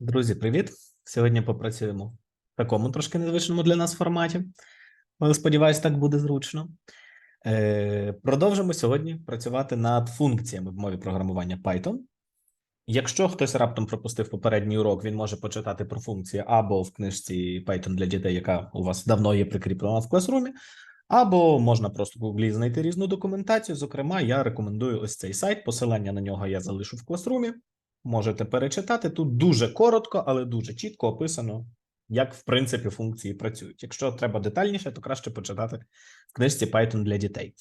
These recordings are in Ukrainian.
Друзі, привіт! Сьогодні попрацюємо в такому трошки незвичному для нас форматі. Сподіваюсь, так буде зручно. Е, продовжимо сьогодні працювати над функціями в мові програмування Python. Якщо хтось раптом пропустив попередній урок, він може почитати про функції або в книжці Python для дітей, яка у вас давно є прикріплена в класрумі, або можна просто в Google знайти різну документацію. Зокрема, я рекомендую ось цей сайт. Посилання на нього я залишу в класрумі. Можете перечитати. Тут дуже коротко, але дуже чітко описано, як в принципі функції працюють. Якщо треба детальніше, то краще почитати в книжці Python для дітей.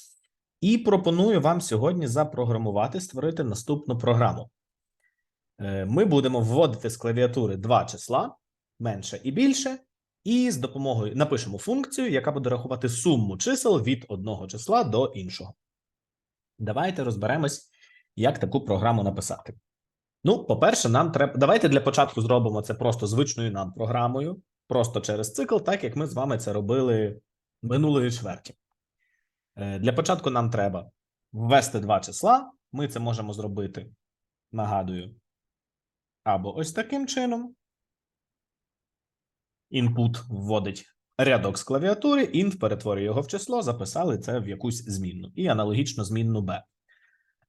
І пропоную вам сьогодні запрограмувати, створити наступну програму. Е, Ми будемо вводити з клавіатури два числа менше і більше, і з допомогою напишемо функцію, яка буде рахувати суму чисел від одного числа до іншого. Давайте розберемось, як таку програму написати. Ну, по-перше, нам треба. Давайте для початку зробимо це просто звичною нам програмою, просто через цикл, так як ми з вами це робили минулої чверті. Е, Для початку нам треба ввести два числа. Ми це можемо зробити, нагадую, або ось таким чином. Input вводить рядок з клавіатури, int перетворює його в число, записали це в якусь змінну і аналогічно змінну b.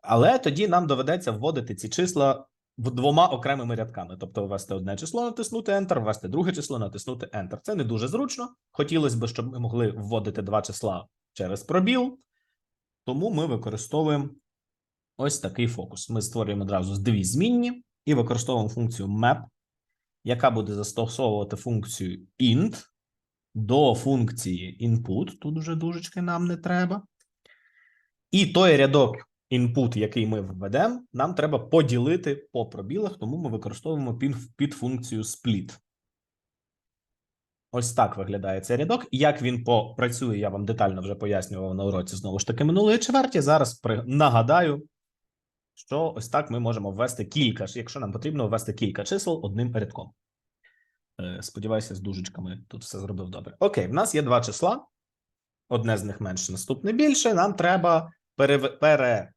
Але тоді нам доведеться вводити ці числа двома окремими рядками, тобто ввести одне число, натиснути Enter, ввести друге число, натиснути Enter. Це не дуже зручно. Хотілося б, щоб ми могли вводити два числа через пробіл, тому ми використовуємо ось такий фокус. Ми створюємо одразу дві змінні і використовуємо функцію map, яка буде застосовувати функцію int до функції input. Тут вже дужечки нам не треба. І той рядок input, який ми введемо, нам треба поділити по пробілах, тому ми використовуємо під, функцію split. Ось так виглядає цей рядок. Як він попрацює, я вам детально вже пояснював на уроці знову ж таки минулої чверті. Зараз нагадаю, що ось так ми можемо ввести кілька, якщо нам потрібно ввести кілька чисел одним рядком. Е, Сподіваюся, з дужечками тут все зробив добре. Окей, в нас є два числа. Одне з них менше, наступне більше. Нам треба. Перевірити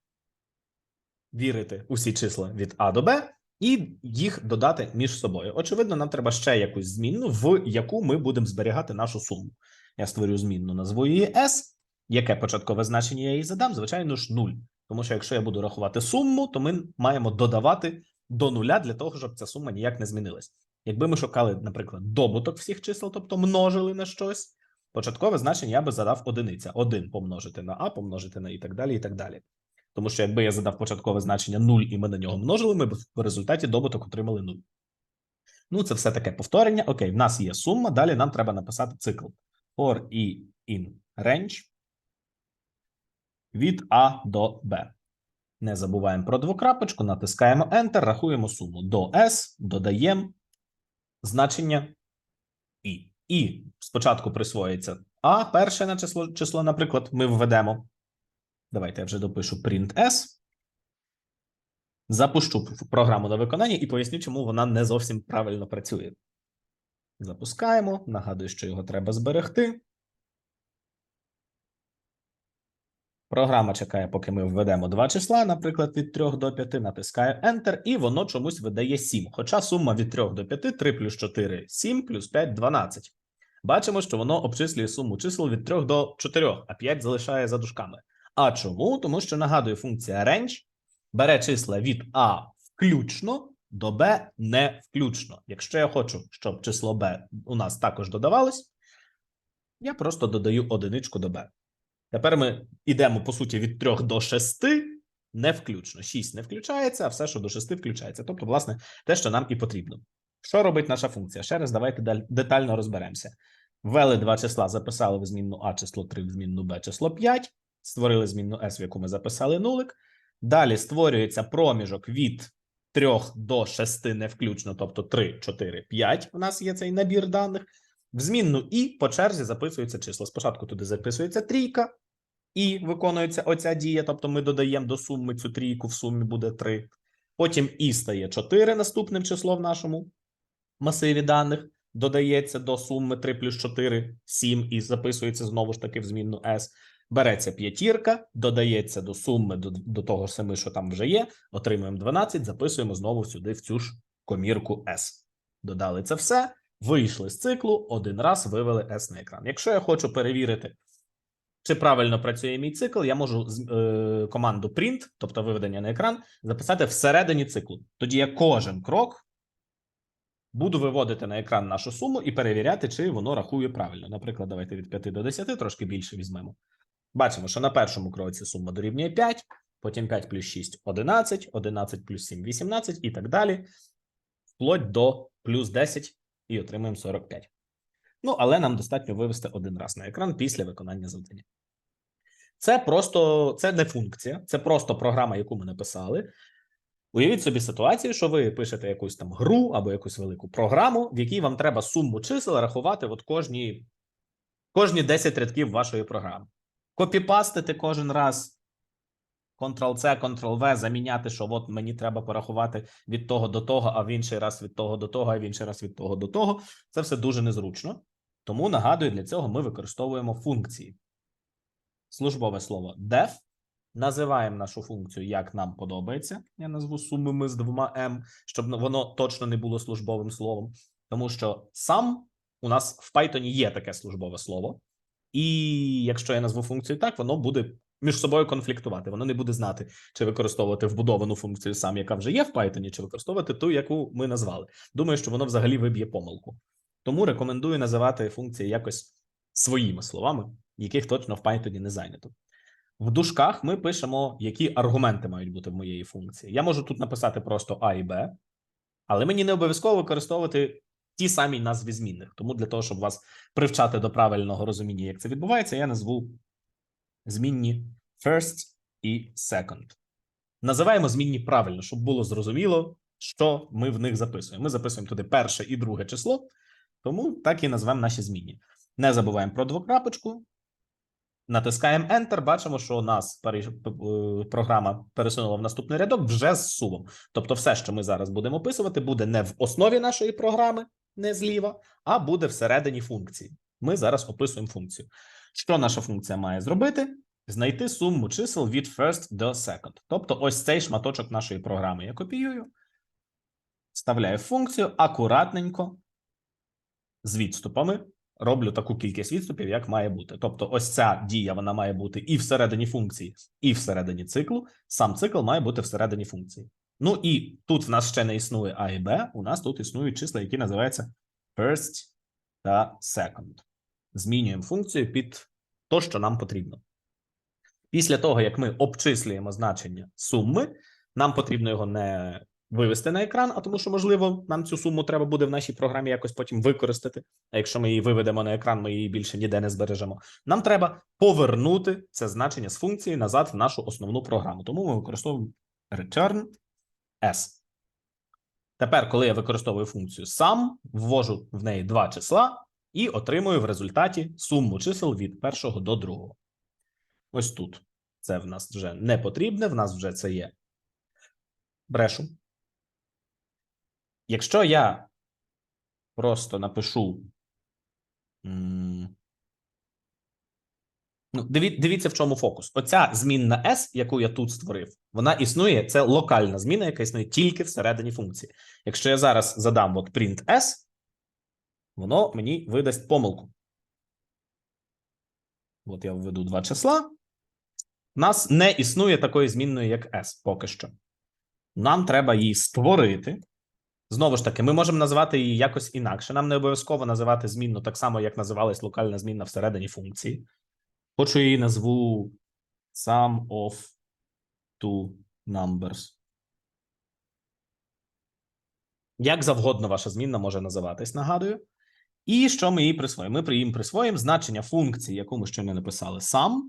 усі числа від А до Б і їх додати між собою. Очевидно, нам треба ще якусь змінну, в яку ми будемо зберігати нашу суму. Я створю змінну, назву її S. Яке початкове значення я їй задам? Звичайно ж, 0. Тому що якщо я буду рахувати суму, то ми маємо додавати до нуля для того, щоб ця сума ніяк не змінилась. Якби ми шукали, наприклад, добуток всіх чисел, тобто множили на щось, початкове значення я би задав одиниця. 1 помножити на А, помножити на і так далі, і так далі. Тому що якби я задав початкове значення 0 і ми на нього множили, ми б в результаті добуток отримали 0. Ну, це все таке повторення. Окей, в нас є сума. Далі нам треба написати цикл for i in range від А до Б. Не забуваємо про двокрапочку, натискаємо Enter, рахуємо суму до S, додаємо значення І. І спочатку присвоїться А, перше на число, число, наприклад, ми введемо. Давайте я вже допишу print s. Запущу програму на виконання і поясню, чому вона не зовсім правильно працює. Запускаємо. Нагадую, що його треба зберегти. Програма чекає, поки ми введемо два числа, наприклад, від 3 до 5, натискає Enter, і воно чомусь видає 7. Хоча сума від 3 до 5, 3 плюс 4 – 7, плюс 5 – 12. Бачимо, що воно обчислює суму чисел від 3 до 4, а 5 залишає за дужками. А чому? Тому що нагадую, функція range бере числа від А включно до Б не включно. Якщо я хочу, щоб число Б у нас також додавалось, я просто додаю одиничку до Б. Тепер ми йдемо, по суті, від 3 до 6 не включно. 6 не включається, а все, що до 6 включається. Тобто, власне, те, що нам і потрібно. Що робить наша функція? Ще раз давайте детально розберемося. Ввели два числа, записали в змінну А число 3, в змінну Б число 5, створили змінну S, в яку ми записали нулик. Далі створюється проміжок від 3 до 6 не включно, тобто 3, 4, 5. У нас є цей набір даних. В змінну І по черзі записуються числа. Спочатку туди записується трійка, і виконується оця дія, тобто ми додаємо до суми цю трійку, в сумі буде 3. Потім І стає 4 наступним число в нашому масиві даних. Додається до суми 3 плюс 4, 7 і записується знову ж таки в змінну S. Береться п'ятірка, додається до суми до, до того ж семи, що там вже є. Отримуємо 12, записуємо знову сюди в цю ж комірку S. додали це все, вийшли з циклу, один раз вивели S на екран. Якщо я хочу перевірити, чи правильно працює мій цикл, я можу е, команду print, тобто виведення на екран, записати всередині циклу. Тоді я кожен крок буду виводити на екран нашу суму і перевіряти, чи воно рахує правильно. Наприклад, давайте від 5 до 10 трошки більше візьмемо. Бачимо, що на першому кроці сума дорівнює 5, потім 5 плюс 6 – 11, 11 плюс 7 – 18 і так далі, вплоть до плюс 10 і отримуємо 45. Ну, але нам достатньо вивести один раз на екран після виконання завдання. Це просто це не функція, це просто програма, яку ми написали. Уявіть собі ситуацію, що ви пишете якусь там гру або якусь велику програму, в якій вам треба суму чисел рахувати от кожні, кожні 10 рядків вашої програми. Копіпастити кожен раз. Ctrl-C, Ctrl-V, заміняти, що от мені треба порахувати від того до того, а в інший раз від того до того, а в інший раз від того до того. Це все дуже незручно. Тому нагадую, для цього ми використовуємо функції. Службове слово def. Називаємо нашу функцію, як нам подобається. Я назву сумами з двома m, щоб воно точно не було службовим словом. Тому що сам у нас в Python є таке службове слово. І якщо я назву функцію так, воно буде між собою конфліктувати. Воно не буде знати, чи використовувати вбудовану функцію сам, яка вже є в Python, чи використовувати ту, яку ми назвали. Думаю, що воно взагалі виб'є помилку. Тому рекомендую називати функції якось своїми словами, яких точно в Python не зайнято. В дужках ми пишемо, які аргументи мають бути в моєї функції. Я можу тут написати просто А і Б, але мені не обов'язково використовувати ті самі назви змінних. Тому для того, щоб вас привчати до правильного розуміння, як це відбувається, я назву змінні first і second. Називаємо змінні правильно, щоб було зрозуміло, що ми в них записуємо. Ми записуємо туди перше і друге число, тому так і назвемо наші змінні. Не забуваємо про двокрапочку. Натискаємо Enter, бачимо, що у нас е, програма пересунула в наступний рядок вже з сумом. Тобто, все, що ми зараз будемо описувати, буде не в основі нашої програми, не зліва, а буде всередині функції. Ми зараз описуємо функцію. Що наша функція має зробити? Знайти суму чисел від first до second. Тобто, ось цей шматочок нашої програми я копіюю, вставляю функцію акуратненько з відступами роблю таку кількість відступів, як має бути. Тобто, ось ця дія вона має бути і всередині функції, і всередині циклу. Сам цикл має бути всередині функції. Ну і тут в нас ще не існує А і Б. У нас тут існують числа, які називаються first та second. Змінюємо функцію під то, що нам потрібно. Після того, як ми обчислюємо значення суми, нам потрібно його не вивести на екран, а тому що, можливо, нам цю суму треба буде в нашій програмі якось потім використати. А якщо ми її виведемо на екран, ми її більше ніде не збережемо. Нам треба повернути це значення з функції назад в нашу основну програму. Тому ми використовуємо return s. Тепер, коли я використовую функцію sum, ввожу в неї два числа і отримую в результаті суму чисел від першого до другого. Ось тут. Це в нас вже не потрібне, в нас вже це є. Брешу. Якщо я просто напишу. Ну, дивіться, в чому фокус. Оця змінна S, яку я тут створив, вона існує. Це локальна зміна, яка існує тільки всередині функції. Якщо я зараз задам от print S, воно мені видасть помилку. От я введу два числа. У нас не існує такої змінної, як S поки що. Нам треба її створити. Знову ж таки, ми можемо назвати її якось інакше. Нам не обов'язково називати змінну так само, як називалась локальна змінна всередині функції. Хочу її назву sum of two numbers. Як завгодно ваша змінна може називатись, нагадую. І що ми їй присвоїмо? Ми їм присвоїмо значення функції, яку ми щойно написали sum,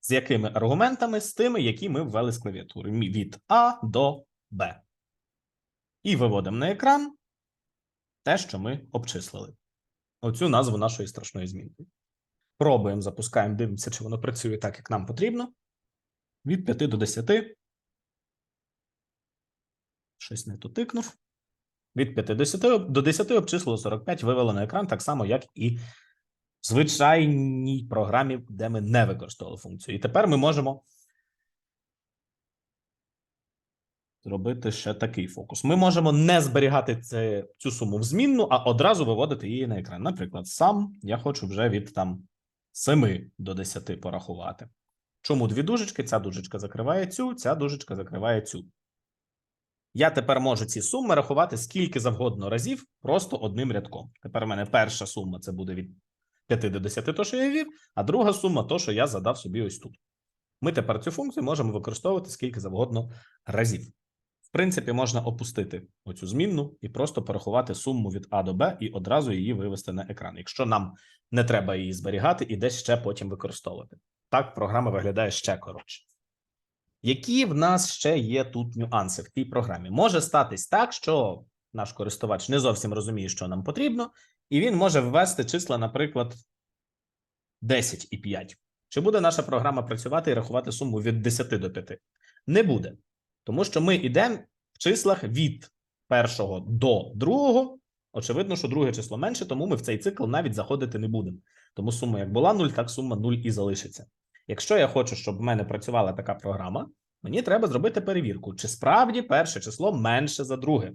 з якими аргументами, з тими, які ми ввели з клавіатури від А до Б. І виводимо на екран те, що ми обчислили. Оцю назву нашої страшної змінки. Пробуємо, запускаємо, дивимося, чи воно працює так, як нам потрібно. Від 5 до 10. Щось не то тикнув. Від 5 до 10, до 10 обчислило 45, вивело на екран так само, як і в звичайній програмі, де ми не використовували функцію. І тепер ми можемо зробити ще такий фокус. Ми можемо не зберігати це, цю суму в змінну, а одразу виводити її на екран. Наприклад, сам я хочу вже від там 7 до 10 порахувати. Чому дві дужечки? Ця дужечка закриває цю, ця дужечка закриває цю. Я тепер можу ці суми рахувати скільки завгодно разів, просто одним рядком. Тепер у мене перша сума це буде від 5 до 10, то, що я ввів, а друга сума то, що я задав собі ось тут. Ми тепер цю функцію можемо використовувати скільки завгодно разів. В принципі, можна опустити оцю змінну і просто порахувати суму від А до Б і одразу її вивести на екран, якщо нам не треба її зберігати і десь ще потім використовувати. Так програма виглядає ще коротше. Які в нас ще є тут нюанси в тій програмі? Може статись так, що наш користувач не зовсім розуміє, що нам потрібно, і він може ввести числа, наприклад, 10 і 5. Чи буде наша програма працювати і рахувати суму від 10 до 5? Не буде. Тому що ми йдемо в числах від першого до другого. Очевидно, що друге число менше, тому ми в цей цикл навіть заходити не будемо. Тому сума як була 0, так сума 0 і залишиться. Якщо я хочу, щоб в мене працювала така програма, мені треба зробити перевірку, чи справді перше число менше за друге.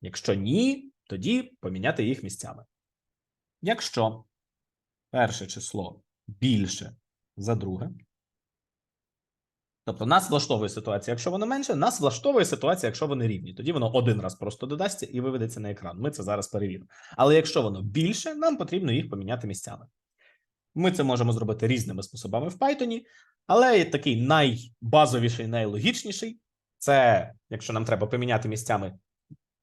Якщо ні, тоді поміняти їх місцями. Якщо перше число більше за друге, тобто нас влаштовує ситуація, якщо воно менше, нас влаштовує ситуація, якщо вони рівні. Тоді воно один раз просто додасться і виведеться на екран. Ми це зараз перевіримо. Але якщо воно більше, нам потрібно їх поміняти місцями. Ми це можемо зробити різними способами в Python, але такий найбазовіший, найлогічніший це якщо нам треба поміняти місцями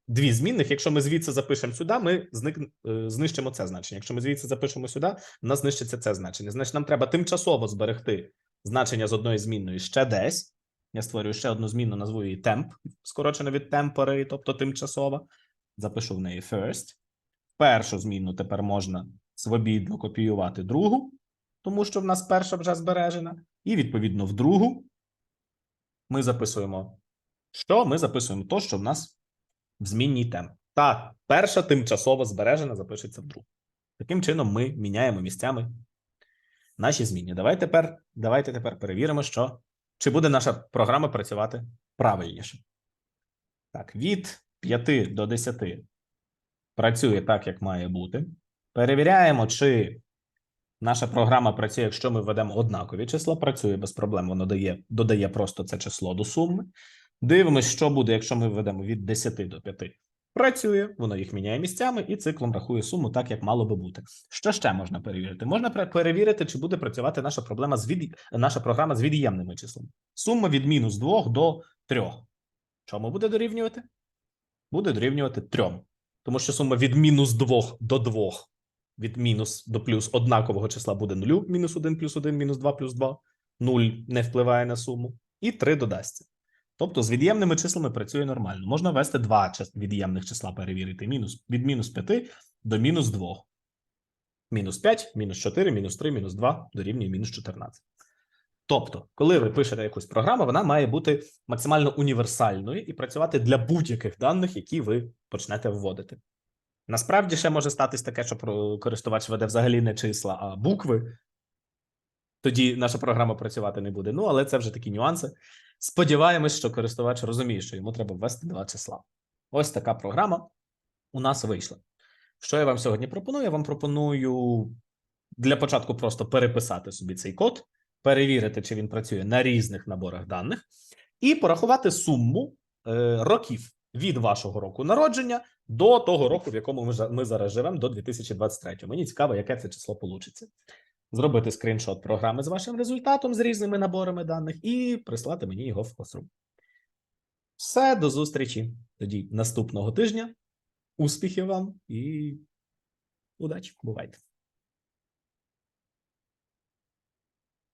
дві змінних. Якщо ми звідси запишемо сюди, ми зник... е, знищимо це значення. Якщо ми звідси запишемо сюди, в нас знищиться це значення. Значить, нам треба тимчасово зберегти значення з одної змінної ще десь. Я створюю ще одну змінну, назву її temp, скорочено від temporary, тобто тимчасова. Запишу в неї first. Першу змінну тепер можна свобідно копіювати другу, тому що в нас перша вже збережена. І відповідно в другу ми записуємо що? Ми записуємо то, що в нас в змінній темп. Так, перша тимчасово збережена запишеться в другу. Таким чином, ми міняємо місцями наші зміни. Давайте тепер, давайте тепер перевіримо, що чи буде наша програма працювати правильніше. Так, від 5 до 10 працює так, як має бути. Перевіряємо, чи наша програма працює, якщо ми введемо однакові числа. Працює без проблем, воно дає, додає просто це число до суми. Дивимось, що буде, якщо ми введемо від 10 до 5. Працює, воно їх міняє місцями і циклом рахує суму так, як мало би бути. Що ще можна перевірити? Можна перевірити, чи буде працювати наша проблема з від... наша програма з від'ємними числами. Сума від мінус 2 до 3. Чому буде дорівнювати? Буде дорівнювати 3. Тому що сума від мінус 2 до 2 від мінус до плюс однакового числа буде 0, мінус 1 плюс 1, мінус 2 плюс 2. 0 не впливає на суму. І 3 додасться. Тобто з від'ємними числами працює нормально. Можна ввести два від'ємних числа перевірити. Мінус, від мінус 5 до мінус 2. Мінус 5, мінус 4, мінус 3, мінус 2 дорівнює мінус 14. Тобто, коли ви пишете якусь програму, вона має бути максимально універсальною і працювати для будь-яких даних, які ви почнете вводити. Насправді ще може статись таке, що користувач веде взагалі не числа, а букви. Тоді наша програма працювати не буде. Ну, але це вже такі нюанси. Сподіваємось, що користувач розуміє, що йому треба ввести два числа. Ось така програма у нас вийшла. Що я вам сьогодні пропоную? Я вам пропоную для початку просто переписати собі цей код, перевірити, чи він працює на різних наборах даних, і порахувати суму е, років від вашого року народження до того року, в якому ми, зараз живемо, до 2023. Мені цікаво, яке це число получиться. Зробити скріншот програми з вашим результатом з різними наборами даних і прислати мені його в Classroom. Все, до зустрічі тоді наступного тижня. Успіхів вам і удачі! Бувайте!